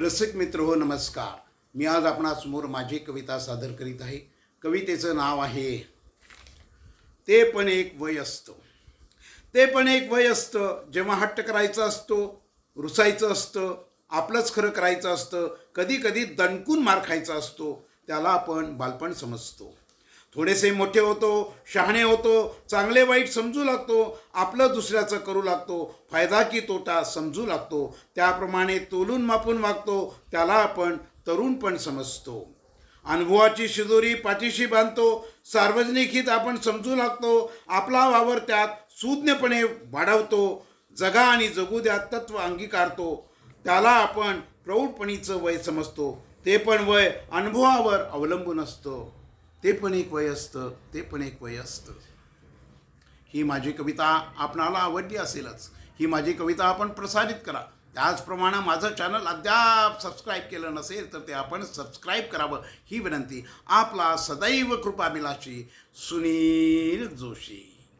रसिक मित्र हो नमस्कार. मी आज आपणासमोर माझी कविता सादर करीत आहे. कवितेचं नाव आहे ते पण एक वय असतं. ते पण एक वय असतं. जेव्हा हट्ट करायचं असतो रुसायचं असतं आपलंच खरं करायचं असतं कधी कधी दणकून मार खायचा असतो त्याला आपण बालपण समजतो. थोडेसे मोठे होतो शहाणे होतो चांगले वाईट समजू लागतो आपलं दुसऱ्याचं करू लागतो फायदा की तोटा समजू लागतो त्याप्रमाणे तोलून मापून वागतो त्याला आपण तरुण पण समजतो. अनुभवाची शिदोरी पाठीशी बांधतो सार्वजनिक हित आपण समजू लागतो आपला वावर त्यात सुज्ञपणे वाढवतो जगा आणि जगू द्या तत्व अंगीकारतो त्याला आपण प्रौढपणीचं वय समजतो ते पण वय अनुभवावर अवलंबून असतं. ते पण एक वय असतं ते पण एक वय असतं. ही माझी कविता आपणाला आवडली असेलच. ही माझी कविता आपण प्रसारित करा. त्याचप्रमाणे माझं चॅनल अद्याप सबस्क्राईब केलं नसेल तर ते आपण सबस्क्राईब करावं. ही विनंती आपला सदैव कृपाभिलाषी सुनील जोशी.